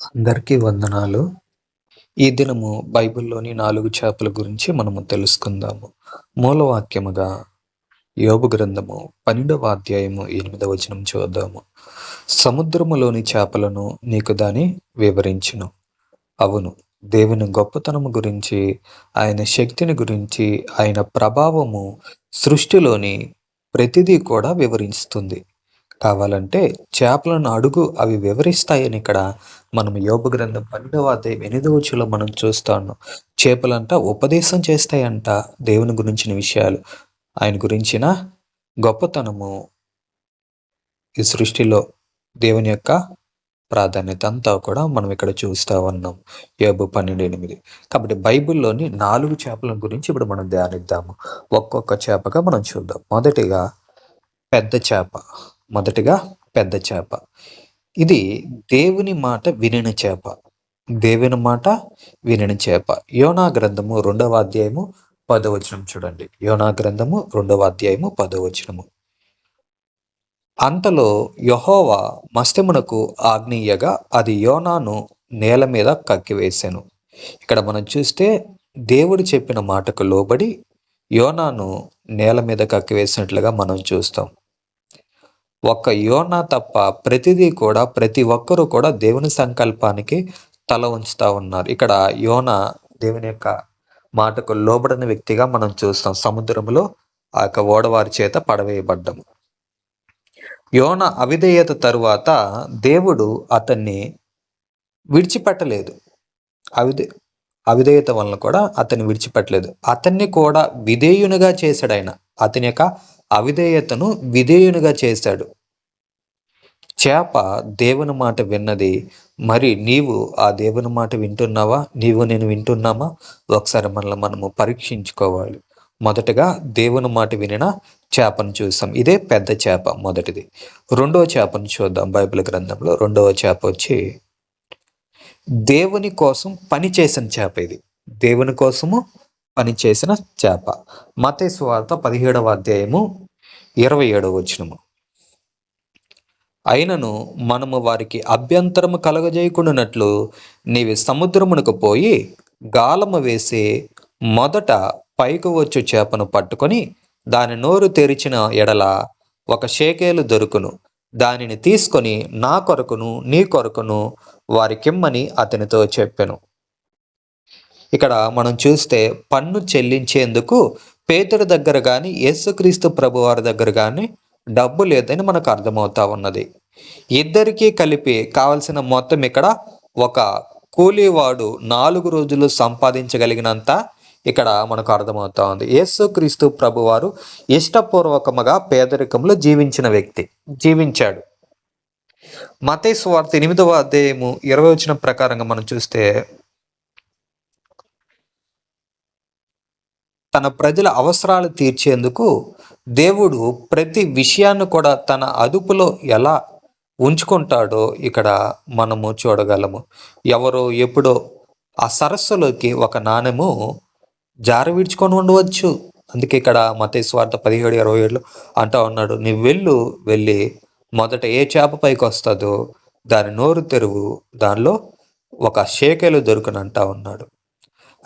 అందరికీ వందనాలు. ఈ దినము బైబిల్‌లోని నాలుగు చేపల గురించి మనము తెలుసుకుందాము. మూలవాక్యముగా యోబు గ్రంథము 12వ అధ్యాయము ఎనిమిదవ వచనం చూద్దాము. సముద్రములోని చేపలను నీకు దాని వివరించును. అవును, దేవుని గొప్పతనము గురించి, ఆయన శక్తిని గురించి, ఆయన ప్రభావము సృష్టిలోని ప్రతిదీ కూడా వివరిస్తుంది. కావాలంటే చేపలను అడుగు అవి వివరిస్తాయని ఇక్కడ మనం యోగ గ్రంథం 12వ అధ్యాయం 8వ వచనంలో మనం చూస్తాము. చేపలంట ఉపదేశం చేస్తాయంట దేవుని గురించిన విషయాలు. ఆయన గురించిన గొప్పతనము ఈ సృష్టిలో దేవుని యొక్క ప్రాధాన్యత అంతా కూడా మనం ఇక్కడ చూస్తా ఉన్నాం. యోబు 12:8 కాబట్టి బైబిల్‌లోని నాలుగు చేపల గురించి ఇప్పుడు మనం ధ్యానిద్దాము. ఒక్కొక్క చేపగా మనం చూద్దాం. మొదటిగా పెద్ద చేప. మొదటిగా పెద్ద చేప. ఇది దేవుని మాట వినిన చేప. దేవుని మాట వినిన చేప. యోనా గ్రంథము రెండవ అధ్యాయము పదవచనం చూడండి. యోనా గ్రంథము రెండవ అధ్యాయము పదవచనము అంతలో యహోవా మత్స్యమునకు ఆగ్నేయగా అది యోనాను నేల మీద కక్కివేశాను ఇక్కడ మనం చూస్తే దేవుడు చెప్పిన మాటకు లోబడి యోనాను నేల మీద కక్కివేసినట్లుగా మనం చూస్తాం. ఒక్క యోనా తప్ప ప్రతిదీ కూడా ప్రతి ఒక్కరూ కూడా దేవుని సంకల్పానికి తల ఉంచుతా ఉన్నారు. ఇక్కడ యోనా దేవుని యొక్క మాటకు లోబడని వ్యక్తిగా మనం చూస్తాం. సముద్రంలో ఆ యొక్క ఓడవారి చేత పడవేయబడ్డము. యోన అవిధేయత తరువాత దేవుడు అతన్ని విడిచిపెట్టలేదు. అవిధే అవిధేయత వలన కూడా అతన్ని విడిచిపెట్టలేదు. అతన్ని కూడా విధేయునిగా చేశాడాయన. అతని యొక్క అవిధేయతను విధేయునిగా చేశాడు. చేప దేవుని మాట విన్నది. మరి నీవు ఆ దేవుని మాట వింటున్నావా? నీవు నేను వింటున్నామా? ఒకసారి మనల్ని మనము పరీక్షించుకోవాలి. మొదటగా దేవుని మాట వినిన చేపను చూసాం. ఇదే పెద్ద చేప మొదటిది. రెండవ చేపను చూద్దాం బైబిల్ గ్రంథంలో. రెండవ చేప వచ్చి దేవుని కోసం పని చేసిన చేప ఇది. దేవుని కోసము పని చేసిన చేప. మతేశ్వార్త పదిహేడవ అధ్యాయము ఇరవై ఏడవ వచనము. అయినను మనము వారికి అభ్యంతరము కలగజేయకుండానట్లు నీవి సముద్రమునకు పోయి గాలము వేసి మొదట పైకి వచ్చు చేపను పట్టుకొని దాని నోరు తెరిచిన ఎడల ఒక షేకేలు దొరుకును. దానిని తీసుకొని నా కొరకును నీ కొరకును వారికిమ్మని అతనితో చెప్పెను. ఇక్కడ మనం చూస్తే పన్ను చెల్లించేందుకు పేదరు దగ్గర కానీ యేసుక్రీస్తు ప్రభువారి దగ్గర కానీ డబ్బు లేదని మనకు అర్థమవుతా ఉన్నది. ఇద్దరికీ కలిపి కావలసిన మొత్తం ఇక్కడ ఒక కూలీవాడు నాలుగు రోజులు సంపాదించగలిగినంత ఇక్కడ మనకు అర్థమవుతా ఉంది. యేసుక్రీస్తు ప్రభువారు ఇష్టపూర్వకముగా పేదరికంలో జీవించిన వ్యక్తి. జీవించాడు. మతేశ్వార్త ఎనిమిదవ అధ్యాయము ఇరవై వచ్చిన ప్రకారంగా మనం చూస్తే తన ప్రజల అవసరాలు తీర్చేందుకు దేవుడు ప్రతి విషయాన్ని కూడా తన అదుపులో ఎలా ఉంచుకుంటాడో ఇక్కడ మనము చూడగలము. ఎవరో ఎప్పుడో ఆ సరస్సులోకి ఒక నాణెము జార విడుచుకొని ఉండవచ్చు. అందుకే ఇక్కడ మత్తయి సువార్త 17:27లో అంటా ఉన్నాడు. నీ వెళ్ళు వెళ్ళి మొదట ఏ చేప పైకి వస్తుందో దాని నోరు తెరువు. దానిలో ఒక షేకెలు దొరుకునంటా ఉన్నాడు.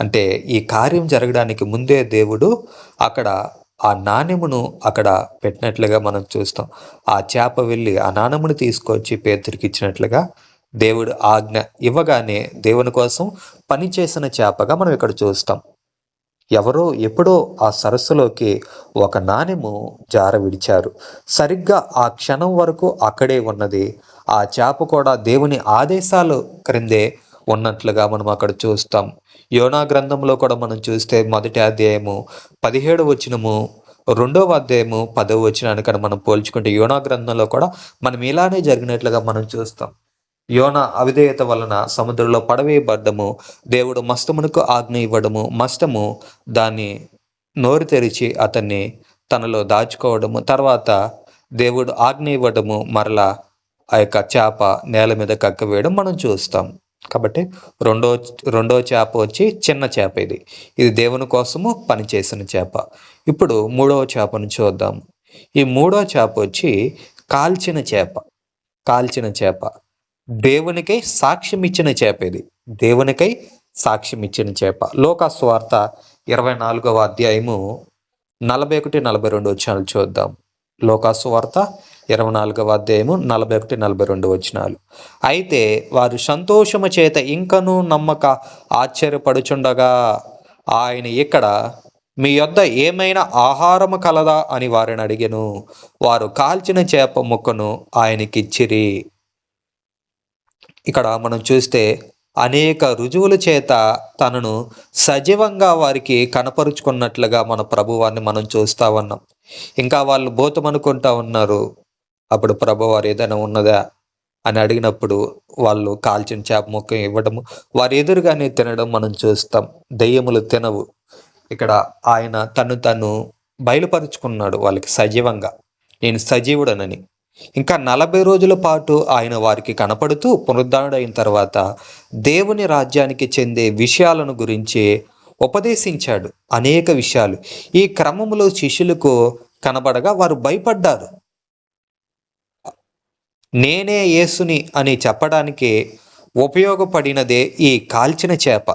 అంటే ఈ కార్యం జరగడానికి ముందే దేవుడు అక్కడ ఆ నాణెమును అక్కడ పెట్టినట్లుగా మనం చూస్తాం. ఆ చేప వెళ్ళి ఆ నాణెమును తీసుకొచ్చి పేతురికి ఇచ్చినట్లుగా దేవుడు ఆజ్ఞ ఇవ్వగానే దేవుని కోసం పని చేసిన చేపగా మనం ఇక్కడ చూస్తాం. ఎవరో ఎప్పుడో ఆ సరస్సులోకి ఒక నాణెము జార విడిచారు. సరిగ్గా ఆ క్షణం వరకు అక్కడే ఉన్నది. ఆ చేప కూడా దేవుని ఆదేశాలు క్రిందే ఉన్నట్లుగా మనం అక్కడ చూస్తాం. యోనా గ్రంథంలో కూడా మనం చూస్తే మొదటి అధ్యాయము 17వ వచనము, రెండవ అధ్యాయము 10వ వచనాన్ని మనం పోల్చుకుంటే యోనా గ్రంథంలో కూడా మనం ఇలానే జరిగినట్లుగా మనం చూస్తాం. యోన అవిధేయత వలన సముద్రంలో పడవేయబడ్డము. దేవుడు మస్తమునకు ఆజ్ఞ ఇవ్వడము. మస్తము దాన్ని నోరు తెరిచి అతన్ని తనలో దాచుకోవడము. తర్వాత దేవుడు ఆజ్ఞ ఇవ్వడము. మరలా ఆ యొక్క చేప నేల మీద కక్కవేయడం మనం చూస్తాం. కాబట్టి రెండో రెండో చేప వచ్చి చిన్న చేప ఇది. ఇది దేవుని కోసము పనిచేసిన చేప. ఇప్పుడు మూడవ చేపను చూద్దాం. ఈ మూడో చేప వచ్చి కాల్చిన చేప. కాల్చిన చేప. దేవునికై సాక్ష్యం ఇచ్చిన చేప ఇది దేవునికై సాక్ష్యం ఇచ్చిన చేప లోకాస్వార్త ఇరవై నాలుగవ అధ్యాయము నలభై ఒకటి నలభై రెండు వచ్చినాలు చూద్దాం లోకాసు వార్త ఇరవై నాలుగవ అధ్యాయము నలభై ఒకటి నలభై రెండు వచ్చినాలు అయితే వారు సంతోషము చేత ఇంకనూ నమ్మక ఆశ్చర్యపడుచుండగా ఆయన ఇక్కడ మీ యొద్ద ఏమైనా ఆహారము కలదా? అని వారిని అడిగెను. వారు కాల్చిన చేప ముక్కను ఆయనకిచ్చిరి. ఇక్కడ మనం చూస్తే అనేక రుజువుల చేత తనను సజీవంగా వారికి కనపరుచుకున్నట్లుగా మన ప్రభువాన్ని మనం చూస్తా ఉన్నాం. ఇంకా వాళ్ళు బోతమనుకుంటా అనుకుంటా ఉన్నారు. అప్పుడు ప్రభువారు ఏదైనా ఉన్నదా అని అడిగినప్పుడు వాళ్ళు కాల్చిన చేప ముక్క ఇవ్వడము. వారి ఎదురుగానే తినడం మనం చూస్తాం. దెయ్యములు తినవు. ఇక్కడ ఆయన తను తను బయలుపరుచుకున్నాడు వాళ్ళకి సజీవంగా. నేను సజీవుడనని. ఇంకా నలభై రోజుల పాటు ఆయన వారికి కనపడుతూ పునరుద్ధరణైన తర్వాత దేవుని రాజ్యానికి చెందే విషయాలను గురించి ఉపదేశించాడు. అనేక విషయాలు. ఈ క్రమంలో శిష్యులకు కనబడగా వారు భయపడ్డారు. నేనే యేసుని అని చెప్పడానికి ఉపయోగపడినదే ఈ కాల్చిన చేప.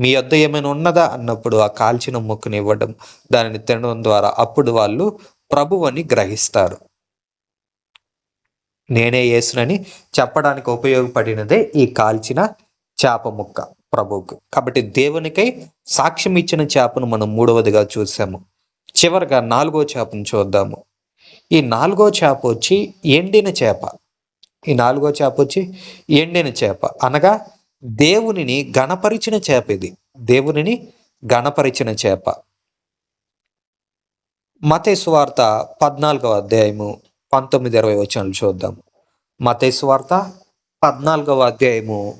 మీ వద్ద ఏమైనా ఉన్నదా? అన్నప్పుడు ఆ కాల్చిన ముక్కుని ఇవ్వడం దానిని తినడం ద్వారా అప్పుడు వాళ్ళు ప్రభువని గ్రహిస్తారు. నేనే యేసునని చెప్పడానికి ఉపయోగపడినదే ఈ కాల్చిన చేప ముక్క ప్రభువుకు. కాబట్టి దేవునికై సాక్ష్యం ఇచ్చిన చేపను మనం మూడవదిగా చూసాము. చివరిగా నాలుగో చేపను చూద్దాము. ఈ నాలుగో చేప వచ్చి ఎండిన చేప. ఈ నాలుగో చేప వచ్చి ఎండిన చేప. అనగా దేవునిని గణపరిచిన చేప ఇది. దేవునిని గణపరిచిన చేప. మతేశ్వార్త పద్నాలుగవ అధ్యాయము పంతొమ్మిది ఇరవై వచనాలు చూద్దాము మతేశ్వార్త పద్నాలుగవ అధ్యాయము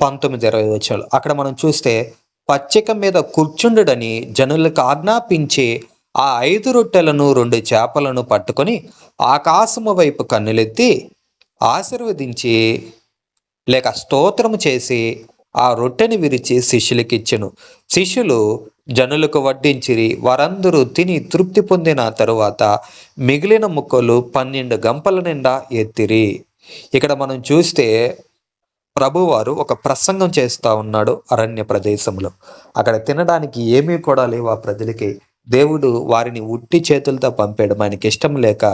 పంతొమ్మిది ఇరవై వచనాలు. అక్కడ మనం చూస్తే పచ్చిక మీద కూర్చుండడని జనులకు ఆజ్ఞాపించి ఆ ఐదు రొట్టెలను రెండు చేపలను పట్టుకొని ఆకాశము వైపు కన్నులెత్తి ఆశీర్వదించి లేక స్తోత్రము చేసి ఆ రొట్టెని విరిచి శిష్యులకిచ్చెను. శిష్యులు జనులకు వడ్డించిరి వారందరూ తిని తృప్తి పొందిన తరువాత మిగిలిన ముక్కలు పన్నెండు గంపల నిండా ఎత్తిరి. ఇక్కడ మనం చూస్తే ప్రభువారు ఒక ప్రసంగం చేస్తూ ఉన్నాడు అరణ్య ప్రదేశంలో. అక్కడ తినడానికి ఏమీ కూడా లేవు ఆ ప్రజలకి. దేవుడు వారిని ఉట్టి చేతులతో పంపాడు. ఆయనకి ఇష్టం లేక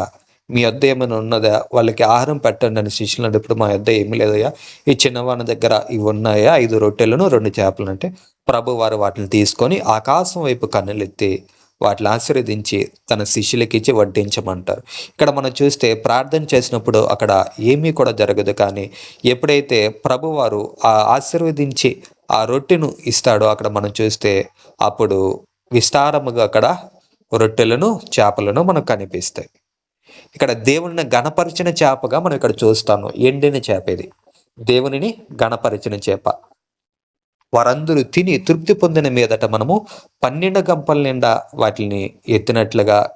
మీ వద్ద ఏమైనా ఉన్నదా? వాళ్ళకి ఆహారం పెట్టండి అని శిష్యులు ఇప్పుడు మా వద్ద ఏమీ లేదయ్యా. ఈ చిన్నవాని దగ్గర ఇవి ఉన్నాయా? ఐదు రొట్టెలను రెండు చేపలు అంటే ప్రభు వారు వాటిని తీసుకొని ఆకాశం వైపు కన్నులెత్తి వాటిని ఆశీర్వదించి తన శిష్యులకి ఇచ్చి వడ్డించమంటారు. ఇక్కడ మనం చూస్తే ప్రార్థన చేసినప్పుడు అక్కడ ఏమీ కూడా జరగదు. కానీ ఎప్పుడైతే ప్రభువారు ఆ ఆశీర్వదించి ఆ రొట్టెను ఇస్తాడో అక్కడ మనం చూస్తే అప్పుడు విస్తారముగా అక్కడ రొట్టెలను చేపలను మనకు కనిపిస్తాయి. ఇక్కడ దేవుని గణపరిచిన చేపగా మనం ఇక్కడ చూస్తాము. ఎండిన చేప ఇది. దేవునిని గణపరిచిన చేప. వారందరూ తిని తృప్తి పొందిన మీదట మనము పన్నెండు గంపల నిండా వాటిని ఎత్తినట్లుగా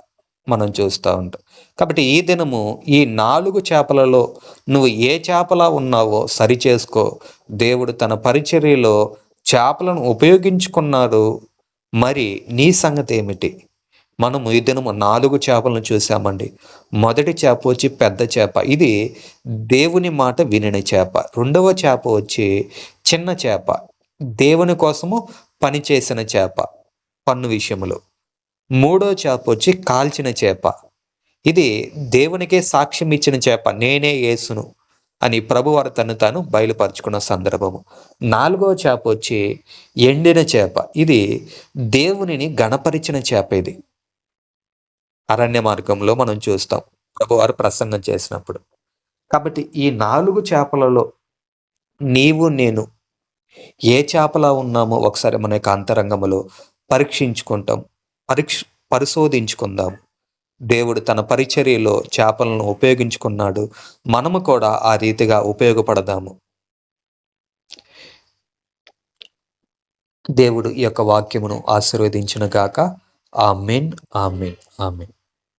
మనం చూస్తూ ఉంటాం. కాబట్టి ఈ దినము ఈ నాలుగు చేపలలో నువ్వు ఏ చేపలా ఉన్నావో సరి చేసుకో దేవుడు తన పరిచర్యలో చేపలను ఉపయోగించుకున్నాడు మరి నీ సంగతి ఏమిటి? మనము ఈ దినము నాలుగు చేపలను చూసామండి మొదటి చేప వచ్చి పెద్ద చేప. ఇది దేవుని మాట వినిన చేప. రెండవ చేప వచ్చి చిన్న చేప. దేవుని కోసము పనిచేసిన చేప. పన్ను విషయంలో మూడో చేప వచ్చి కాల్చిన చేప. ఇది దేవునికే సాక్ష్యం ఇచ్చిన చేప. నేనే యేసును. అని ప్రభువారు తను తాను బయలుపరుచుకున్న సందర్భము. నాలుగవ చేప వచ్చి ఎండిన చేప. ఇది దేవునిని గణపరిచిన చేప ఇది. అరణ్య మార్గంలో మనం చూస్తాం. ప్రభువారు ప్రసంగం చేసినప్పుడు. కాబట్టి ఈ నాలుగు చేపలలో నీవు నేను ఏ చేపలా ఉన్నామో ఒకసారి మన యొక్క అంతరంగంలో పరీక్షించుకుంటాం. పరీక్ష పరిశోధించుకుందాం. దేవుడు తన పరిచర్యలో చేపలను ఉపయోగించుకున్నాడు. మనము కూడా ఆ రీతిగా ఉపయోగపడదాము. దేవుడు ఈ యొక్క వాక్యమును ఆశీర్వదించిన గాక ఆమెన్ ఆ ఆమెన్.